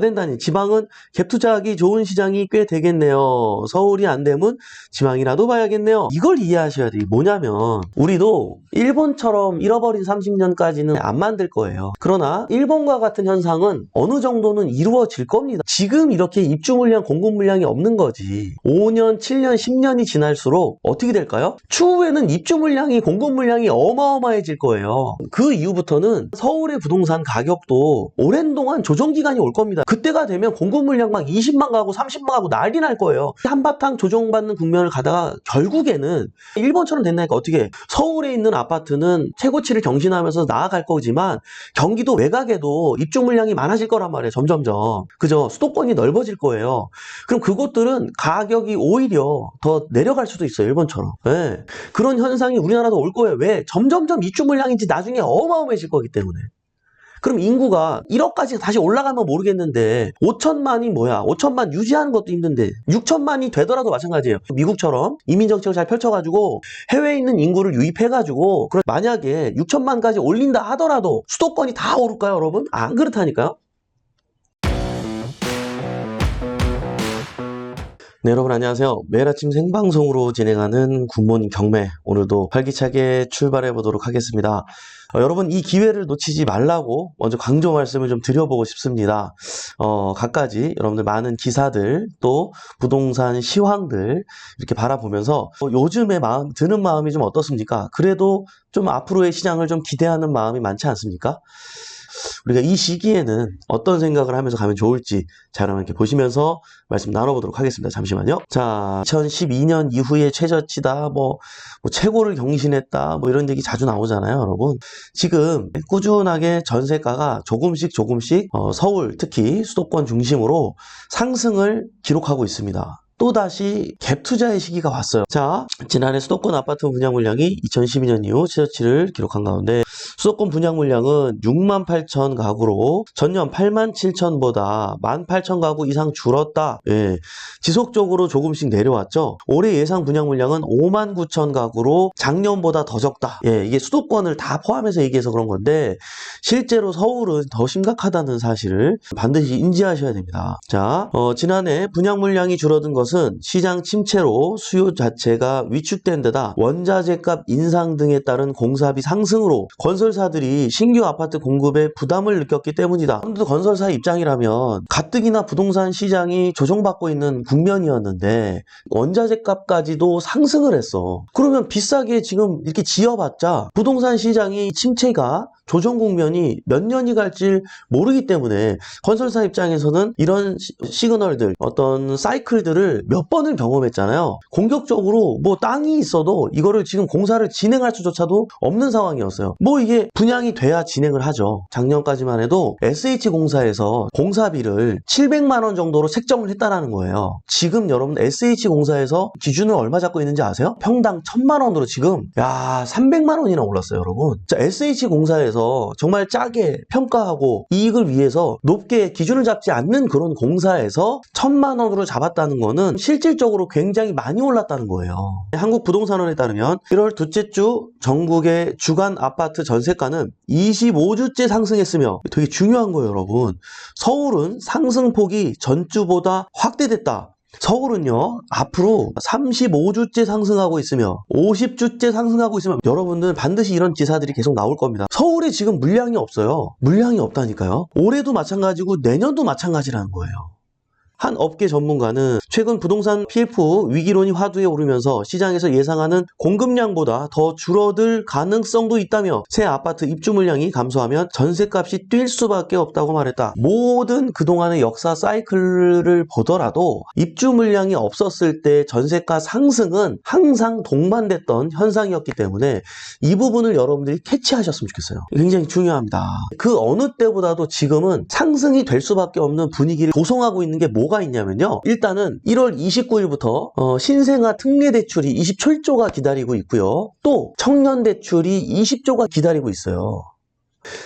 된다니 지방은 갭 투자하기 좋은 시장이 꽤 되겠네요. 서울이 안 되면 지방이라도 봐야겠네요. 이걸 이해하셔야 돼요. 뭐냐면 우리도 일본처럼 잃어버린 30년까지는 안 만들 거예요. 그러나 일본과 같은 현상은 어느 정도는 이루어질 겁니다. 지금 이렇게 입주 물량, 공급 물량이 없는 거지. 5년, 7년, 10년이 지날수록 어떻게 될까요? 추후에는 입주 물량이, 공급 물량이 어마어마해질 거예요. 그 이후부터는 서울의 부동산 가격도 오랜 동안 조정 기간이 올 겁니다. 그때가 되면 공급 물량 막 20만 가고 30만 가고 난리 날 거예요. 한바탕 조정받는 국면을 가다가 결국에는 일본처럼 된다니까 어떻게 서울에 있는 아파트는 최고치를 경신하면서 나아갈 거지만 경기도 외곽에도 입주 물량이 많아질 거란 말이에요. 점점점. 그죠? 수도권이 넓어질 거예요. 그럼 그곳들은 가격이 오히려 더 내려갈 수도 있어요. 일본처럼. 예. 그런 현상이 우리나라도 올 거예요. 왜? 점점점 입주 물량인지 나중에 어마어마해질 거기 때문에. 그럼 인구가 1억까지 다시 올라가면 모르겠는데 5천만이 뭐야? 5천만 유지하는 것도 힘든데 6천만이 되더라도 마찬가지예요. 미국처럼 이민 정책을 잘 펼쳐가지고 해외에 있는 인구를 유입해가지고 만약에 6천만까지 올린다 하더라도 수도권이 다 오를까요, 여러분? 안 그렇다니까요. 네, 여러분 안녕하세요. 매일 아침 생방송으로 진행하는 굿모닝 경매. 오늘도 활기차게 출발해 보도록 하겠습니다. 어, 여러분 이 기회를 놓치지 말라고 먼저 강조 말씀을 좀 드려보고 싶습니다. 어, 갖가지 여러분들 많은 기사들 또 부동산 시황들 이렇게 바라보면서 어, 요즘에 마음 드는 마음이 좀 어떻습니까? 그래도 좀 앞으로의 시장을 좀 기대하는 마음이 많지 않습니까? 우리가 이 시기에는 어떤 생각을 하면서 가면 좋을지 자 여러분 이렇게 보시면서 말씀 나눠보도록 하겠습니다. 잠시만요. 자, 2012년 이후에 최저치다, 뭐, 뭐 최고를 경신했다, 뭐 이런 얘기 자주 나오잖아요, 여러분. 지금 꾸준하게 전세가가 조금씩 조금씩 어, 서울 특히 수도권 중심으로 상승을 기록하고 있습니다. 또다시 갭 투자의 시기가 왔어요. 자, 지난해 수도권 아파트 분양 물량이 2012년 이후 최저치를 기록한 가운데 수도권 분양 물량은 6만 8천 가구로 전년 8만 7천보다 1만 8천 가구 이상 줄었다. 예. 지속적으로 조금씩 내려왔죠. 올해 예상 분양 물량은 5만 9천 가구로 작년보다 더 적다. 예, 이게 수도권을 다 포함해서 얘기해서 그런 건데 실제로 서울은 더 심각하다는 사실을 반드시 인지하셔야 됩니다. 자, 어, 지난해 분양 물량이 줄어든 것은 시장 침체로 수요 자체가 위축된 데다 원자재 값 인상 등에 따른 공사비 상승으로 건설 사들이 신규 아파트 공급에 부담을 느꼈기 때문이다. 아무래도 건설사 입장이라면 가뜩이나 부동산 시장이 조정받고 있는 국면이었는데 원자재 값까지도 상승을 했어. 그러면 비싸게 지금 이렇게 지어봤자 부동산 시장이 침체가 조정 국면이 몇 년이 갈지 모르기 때문에 건설사 입장에서는 이런 시- 시그널들, 어떤 사이클들을 몇 번을 경험했잖아요. 공격적으로 뭐 땅이 있어도 이거를 지금 공사를 진행할 수조차도 없는 상황이었어요. 뭐 이게 분양이 돼야 진행을 하죠. 작년까지만 해도 SH공사에서 공사비를 700만 원 정도로 책정을 했다라는 거예요. 지금 여러분 SH공사에서 기준을 얼마 잡고 있는지 아세요? 평당 1000만 원으로 지금 야 300만 원이나 올랐어요, 여러분. 자, SH공사에서 정말 짜게 평가하고 이익을 위해서 높게 기준을 잡지 않는 그런 공사에서 1000만 원으로 잡았다는 거는 실질적으로 굉장히 많이 올랐다는 거예요. 한국 부동산원에 따르면 1월 둘째 주 전국의 주간 아파트 전세가는 25주째 상승했으며 되게 중요한 거예요, 여러분. 서울은 상승폭이 전주보다 확대됐다. 서울은요, 앞으로 35주째 상승하고 있으며, 50주째 상승하고 있으면, 여러분들 반드시 이런 기사들이 계속 나올 겁니다. 서울에 지금 물량이 없어요. 물량이 없다니까요. 올해도 마찬가지고, 내년도 마찬가지라는 거예요. 한 업계 전문가는 최근 부동산 PF 위기론이 화두에 오르면서 시장에서 예상하는 공급량보다 더 줄어들 가능성도 있다며 새 아파트 입주 물량이 감소하면 전세값이 뛸 수밖에 없다고 말했다. 모든 그동안의 역사 사이클을 보더라도 입주 물량이 없었을 때 전세가 상승은 항상 동반됐던 현상이었기 때문에 이 부분을 여러분들이 캐치하셨으면 좋겠어요. 굉장히 중요합니다. 그 어느 때보다도 지금은 상승이 될 수밖에 없는 분위기를 조성하고 있는 게 뭐가 있냐면요. 일단은 1월 29일부터 어, 신생아 특례 대출이 27조가 기다리고 있고요. 또 청년 대출이 20조가 기다리고 있어요.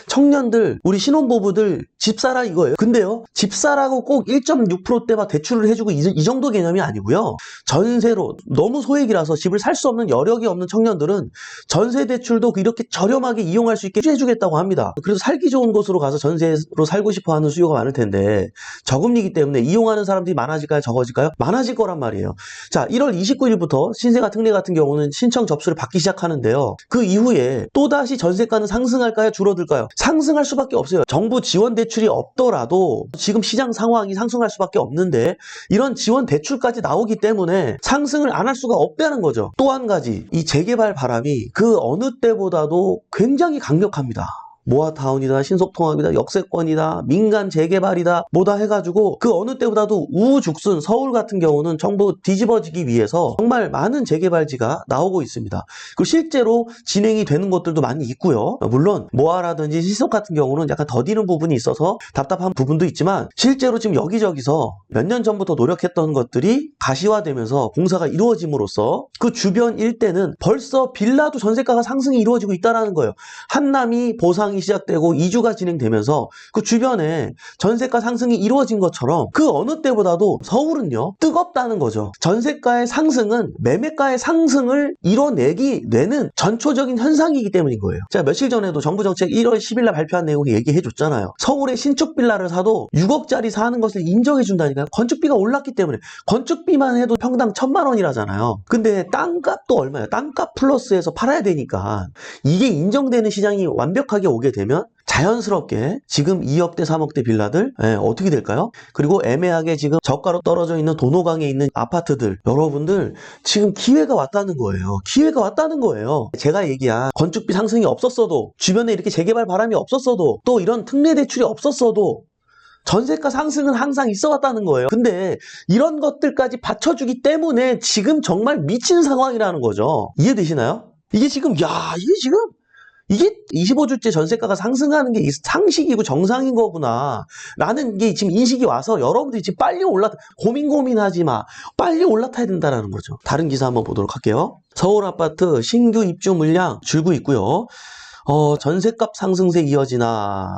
청년들, 우리 신혼부부들 집 사라 이거예요. 근데요, 집 사라고 꼭 1.6%대만 대출을 해주고 이, 이 정도 개념이 아니고요. 전세로 너무 소액이라서 집을 살 수 없는 여력이 없는 청년들은 전세 대출도 이렇게 저렴하게 이용할 수 있게 해주겠다고 합니다. 그래서 살기 좋은 곳으로 가서 전세로 살고 싶어 하는 수요가 많을 텐데 저금리기 때문에 이용하는 사람들이 많아질까요? 적어질까요? 많아질 거란 말이에요. 자, 1월 29일부터 신생아 특례 같은 경우는 신청 접수를 받기 시작하는데요. 그 이후에 또다시 전세가는 상승할까요? 줄어들까요? 상승할 수밖에 없어요. 정부 지원 대출이 없더라도 지금 시장 상황이 상승할 수밖에 없는데 이런 지원 대출까지 나오기 때문에 상승을 안 할 수가 없다는 거죠. 또 한 가지, 이 재개발 바람이 그 어느 때보다도 굉장히 강력합니다. 모아타운이다, 신속통합이다, 역세권이다, 민간 재개발이다, 뭐다 해가지고 그 어느 때보다도 우죽순 서울 같은 경우는 전부 뒤집어지기 위해서 정말 많은 재개발지가 나오고 있습니다. 그리고 실제로 진행이 되는 것들도 많이 있고요. 물론 모아라든지 시속 같은 경우는 약간 더디는 부분이 있어서 답답한 부분도 있지만 실제로 지금 여기저기서 몇 년 전부터 노력했던 것들이 가시화되면서 공사가 이루어짐으로써 그 주변 일대는 벌써 빌라도 전세가가 상승이 이루어지고 있다는 거예요. 한남이 보상 이 시작되고 이주가 진행되면서 그 주변에 전세가 상승이 이루어진 것처럼 그 어느 때보다도 서울은요 뜨겁다는 거죠. 전세가의 상승은 매매가의 상승을 이뤄내기 내는 전초적인 현상이기 때문인 거예요. 제가 며칠 전에도 정부 정책 1월 10일 날 발표한 내용을 얘기해 줬잖아요. 서울의 신축 빌라를 사도 6억짜리 사는 것을 인정해 준다니까요. 건축비가 올랐기 때문에 건축비만 해도 평당 천만 원이라잖아요. 근데 땅값도 얼마예요? 땅값 플러스해서 팔아야 되니까 이게 인정되는 시장이 완벽하게 오게 되면 자연스럽게 지금 2억대, 3억대 빌라들 예, 어떻게 될까요? 그리고 애매하게 지금 저가로 떨어져 있는 도노강에 있는 아파트들 여러분들 지금 기회가 왔다는 거예요. 기회가 왔다는 거예요. 제가 얘기한 건축비 상승이 없었어도 주변에 이렇게 재개발 바람이 없었어도 또 이런 특례 대출이 없었어도 전세가 상승은 항상 있어 왔다는 거예요. 근데 이런 것들까지 받쳐주기 때문에 지금 정말 미친 상황이라는 거죠. 이해되시나요? 이게 지금 야 이게 지금 이게 25주째 전세가가 상승하는 게 상식이고 정상인 거구나. 라는 게 지금 인식이 와서 여러분들이 지금 빨리 올라, 고민 고민하지 마. 빨리 올라타야 된다라는 거죠. 다른 기사 한번 보도록 할게요. 서울 아파트 신규 입주 물량 줄고 있고요. 어, 전세값 상승세 이어지나,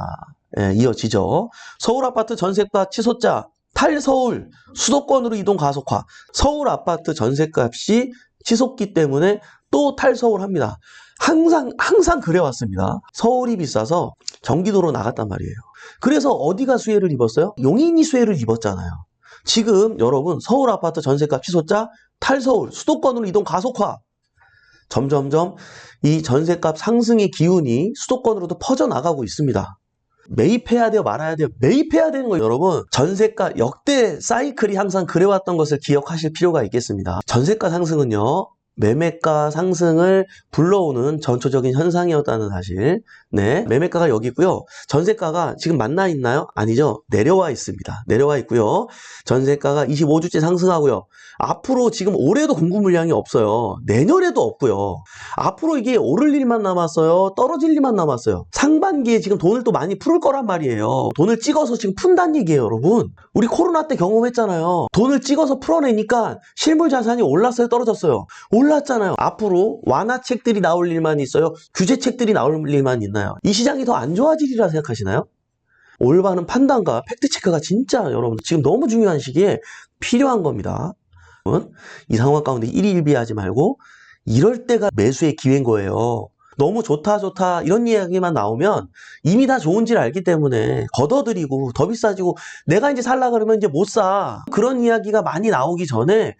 예, 이어지죠. 서울 아파트 전세가 치솟자 탈서울 수도권으로 이동 가속화. 서울 아파트 전세값이 치솟기 때문에 또 탈서울 합니다. 항상 항상 그래왔습니다. 서울이 비싸서 경기도로 나갔단 말이에요. 그래서 어디가 수혜를 입었어요? 용인이 수혜를 입었잖아요. 지금 여러분 서울 아파트 전세값 치솟자 탈서울 수도권으로 이동 가속화. 점점점 이 전세값 상승의 기운이 수도권으로도 퍼져나가고 있습니다. 매입해야 돼요, 말아야 돼요? 매입해야 되는 거예요, 여러분. 전세가 역대 사이클이 항상 그래왔던 것을 기억하실 필요가 있겠습니다. 전세가 상승은요, 매매가 상승을 불러오는 전초적인 현상이었다는 사실. 네. 매매가가 여기 있고요. 전세가가 지금 만나 있나요? 아니죠. 내려와 있습니다. 내려와 있고요. 전세가가 25주째 상승하고요. 앞으로 지금 올해도 공급 물량이 없어요. 내년에도 없고요. 앞으로 이게 오를 일만 남았어요. 떨어질 일만 남았어요. 상반기에 지금 돈을 또 많이 풀을 거란 말이에요. 돈을 찍어서 지금 푼다는 얘기예요, 여러분. 우리 코로나 때 경험했잖아요. 돈을 찍어서 풀어내니까 실물 자산이 올랐어요, 떨어졌어요. 올 랐잖아요. 앞으로 완화책들이 나올 일만 있어요. 규제책들이 나올 일만 있나요? 이 시장이 더 안 좋아지리라 생각하시나요? 올바른 판단과 팩트체크가 진짜 여러분 지금 너무 중요한 시기에 필요한 겁니다. 이 상황 가운데 일일비하지 말고 이럴 때가 매수의 기회인 거예요. 너무 좋다 좋다 이런 이야기만 나오면 이미 다 좋은지를 알기 때문에 걷어들이고 더 비싸지고 내가 이제 살라 그러면 이제 못 사. 그런 이야기가 많이 나오기 전에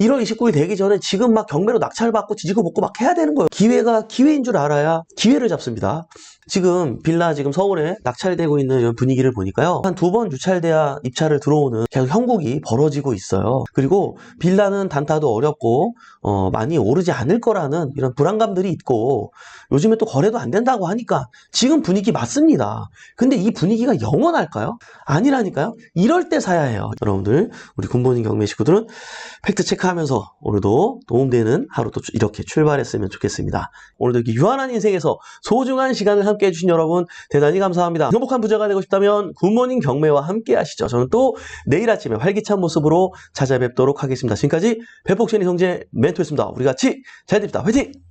1월 29일 되기 전에 지금 막 경매로 낙찰받고 지지고 먹고 막 해야 되는 거예요. 기회가 기회인 줄 알아야 기회를 잡습니다. 지금 빌라 지금 서울에 낙찰되고 있는 이런 분위기를 보니까요. 한 두 번 유찰돼야 입찰을 들어오는 계속 형국이 벌어지고 있어요. 그리고 빌라는 단타도 어렵고 어, 많이 오르지 않을 거라는 이런 불안감들이 있고 요즘에 또 거래도 안 된다고 하니까 지금 분위기 맞습니다. 근데 이 분위기가 영원할까요? 아니라니까요. 이럴 때 사야 해요. 여러분들 우리 군본인 경매 식구들은 팩트 체크 하면서 오늘도 도움되는 하루 또 이렇게 출발했으면 좋겠습니다. 오늘도 이렇게 유한한 인생에서 소중한 시간을 함께 해주신 여러분 대단히 감사합니다. 행복한 부자가 되고 싶다면 굿모닝 경매와 함께 하시죠. 저는 또 내일 아침에 활기찬 모습으로 찾아뵙도록 하겠습니다. 지금까지 배폭신의 형제 멘토였습니다. 우리 같이 잘 됩시다. 화이팅!